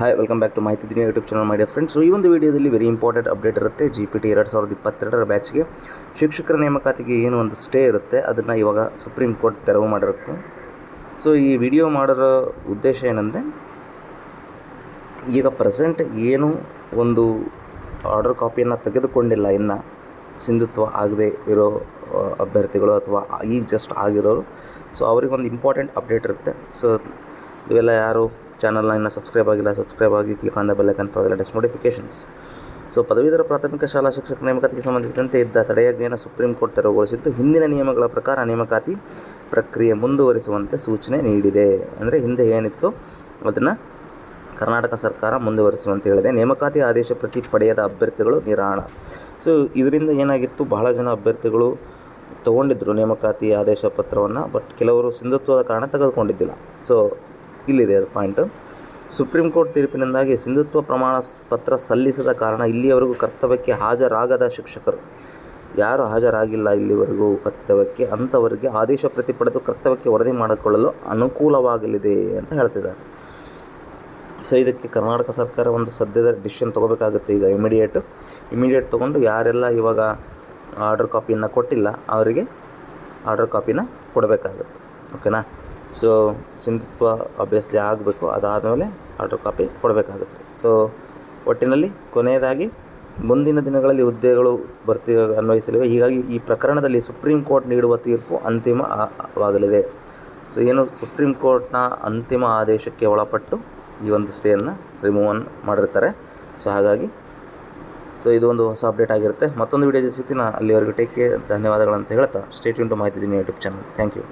Hi welcome back to ಮಾಹಿತಿ ದಿನ YouTube channel dear friends ಈ ಒಂದು ವಿಡಿಯೋದಲ್ಲಿ ವೆರಿ ಇಂಪಾರ್ಟೆಂಟ್ ಅಪ್ಡೇಟ್ ಇರುತ್ತೆ. ಜಿ ಪಿ ಟಿ ಎರಡು ಸಾವಿರದ ಇಪ್ಪತ್ತೆರಡರ ಬ್ಯಾಚ್ಗೆ ಶಿಕ್ಷಕರ ನೇಮಕಾತಿಗೆ ಏನು ಒಂದು ಸ್ಟೇ ಇರುತ್ತೆ, ಅದನ್ನು ಇವಾಗ ಸುಪ್ರೀಂ ಕೋರ್ಟ್ ತೆರವು ಮಾಡಿರುತ್ತೆ. ಸೊ ಈ ವಿಡಿಯೋ ಮಾಡೋರ ಉದ್ದೇಶ ಏನಂದರೆ, ಈಗ ಪ್ರೆಸೆಂಟ್ ಏನು ಒಂದು ಆರ್ಡರ್ ಕಾಪಿಯನ್ನು ತೆಗೆದುಕೊಂಡಿಲ್ಲ, ಇನ್ನು ಸಿಂಧುತ್ವ ಆಗದೆ ಇರೋ ಅಭ್ಯರ್ಥಿಗಳು ಅಥವಾ ಈಗ ಜಸ್ಟ್ ಆಗಿರೋರು. ಸೊ ಅವ್ರಿಗೊಂದು ಇಂಪಾರ್ಟೆಂಟ್ ಅಪ್ಡೇಟ್ ಇರುತ್ತೆ. ಸೊ ಇವೆಲ್ಲ ಯಾರು ಚಾನಲ್ನ ಇನ್ನೂ ಸಬ್ಸ್ಕ್ರೈಬ್ ಆಗಿಲ್ಲ, ಸಬ್ಸ್ಕ್ರೈಬ್ ಆಗಿ click on the bell icon for latest notifications so ಪದವೀಧರ ಪ್ರಾಥಮಿಕ ಶಾಲಾ ಶಿಕ್ಷಕ ನೇಮಕಾತಿಗೆ ಸಂಬಂಧಿಸಿದಂತೆ ಇದ್ದ ತಡೆಯಾಜ್ಞೆಯನ್ನು ಸುಪ್ರೀಂ ಕೋರ್ಟ್ ತೆರವುಗೊಳಿಸಿದ್ದು, ಹಿಂದಿನ ನಿಯಮಗಳ ಪ್ರಕಾರ ನೇಮಕಾತಿ ಪ್ರಕ್ರಿಯೆ ಮುಂದುವರಿಸುವಂತೆ ಸೂಚನೆ ನೀಡಿದೆ. ಅಂದರೆ ಹಿಂದೆ ಏನಿತ್ತು? ಅದನ್ನು ಕರ್ನಾಟಕ ಸರ್ಕಾರ ಮುಂದುವರಿಸುವಂತೆ ಹೇಳಿದೆ. ನೇಮಕಾತಿ ಆದೇಶ ಪ್ರತಿ ಪಡೆಯದ ಅಭ್ಯರ್ಥಿಗಳು ನಿರಾಣ ಸೊ ಇದರಿಂದ ಏನಾಗಿತ್ತು? ಬಹಳ ಜನ ಅಭ್ಯರ್ಥಿಗಳು ತಗೊಂಡಿದ್ದರು ನೇಮಕಾತಿ ಆದೇಶ ಪತ್ರವನ್ನು ಬಟ್ ಕೆಲವರು ಸಿಂಧುತ್ವದ ಕಾರಣ ತೆಗೆದುಕೊಂಡಿದ್ದಿಲ್ಲ. ಸೊ ಇಲ್ಲಿದೆ ಅದು ಪಾಯಿಂಟು. ಸುಪ್ರೀಂ ಕೋರ್ಟ್ ತೀರ್ಪಿನಿಂದಾಗಿ ಸಿಂಧುತ್ವ ಪ್ರಮಾಣ ಪತ್ರ ಸಲ್ಲಿಸದ ಕಾರಣ ಇಲ್ಲಿಯವರೆಗೂ ಕರ್ತವ್ಯಕ್ಕೆ ಹಾಜರಾಗದ ಶಿಕ್ಷಕರು. ಯಾರು ಹಾಜರಾಗಿಲ್ಲ ಇಲ್ಲಿವರೆಗೂ ಕರ್ತವ್ಯಕ್ಕೆ, ಅಂಥವರಿಗೆ ಆದೇಶ ಪ್ರತಿ ಪಡೆದು ಕರ್ತವ್ಯಕ್ಕೆ ವರದಿ ಮಾಡಿಕೊಳ್ಳಲು ಅನುಕೂಲವಾಗಲಿದೆ ಅಂತ ಹೇಳ್ತಿದ್ದಾರೆ. ಸೊ, ಇದಕ್ಕೆ ಕರ್ನಾಟಕ ಸರ್ಕಾರ ಒಂದು ಸದ್ಯದ ಡಿಸಿಷನ್ ತೊಗೋಬೇಕಾಗುತ್ತೆ. ಈಗ ಇಮಿಡಿಯೇಟು. ಇಮಿಡಿಯೇಟ್ ತೊಗೊಂಡು ಯಾರೆಲ್ಲ ಇವಾಗ ಆರ್ಡರ್ ಕಾಪಿಯನ್ನು ಕೊಟ್ಟಿಲ್ಲ, ಅವರಿಗೆ ಆರ್ಡರ್ ಕಾಪಿನ ಕೊಡಬೇಕಾಗುತ್ತೆ. ಓಕೆನಾ? ಸೊ ಸಿಂಧುತ್ವ ಅಭ್ಯಸ್ಲಿ ಆಗಬೇಕು. ಅದಾದಮೇಲೆ ಆರ್ಡರ್ ಕಾಪಿ ಕೊಡಬೇಕಾಗುತ್ತೆ. ಸೊ ಒಟ್ಟಿನಲ್ಲಿ ಕೊನೆಯದಾಗಿ ಮುಂದಿನ ದಿನಗಳಲ್ಲಿ ಹುದ್ದೆಗಳು ಭರ್ತಿ ಅನ್ವಯಿಸಲಿವೆ. ಹೀಗಾಗಿ ಈ ಪ್ರಕರಣದಲ್ಲಿ ಸುಪ್ರೀಂ ಕೋರ್ಟ್ ನೀಡುವ ತೀರ್ಪು ಅಂತಿಮವಾಗಲಿದೆ ಸೊ ಏನು ಸುಪ್ರೀಂ ಕೋರ್ಟ್ನ ಅಂತಿಮ ಆದೇಶಕ್ಕೆ ಒಳಪಟ್ಟು ಈ ಒಂದು ಸ್ಟೇಯನ್ನು ರಿಮೂವನ್ ಮಾಡಿರ್ತಾರೆ. ಸೊ ಹಾಗಾಗಿ ಸೊ ಇದು ಒಂದು ಹೊಸ ಅಪ್ಡೇಟ್ ಆಗಿರುತ್ತೆ. ಮತ್ತೊಂದು ವಿಡಿಯೋ ಸಿಗ್ತೀನಿ. ಅಲ್ಲಿವರೆಗೂ ಟೇಕ್ ಕೇರ್ ಧನ್ಯವಾದಗಳಂತ ಹೇಳ್ತಾ. ಸ್ಟೇಟ್ ಇಂಟು ಮಾಹಿತಿ ಯೂಟ್ಯೂಬ್ ಚಾನಲ್ ಥ್ಯಾಂಕ್ ಯು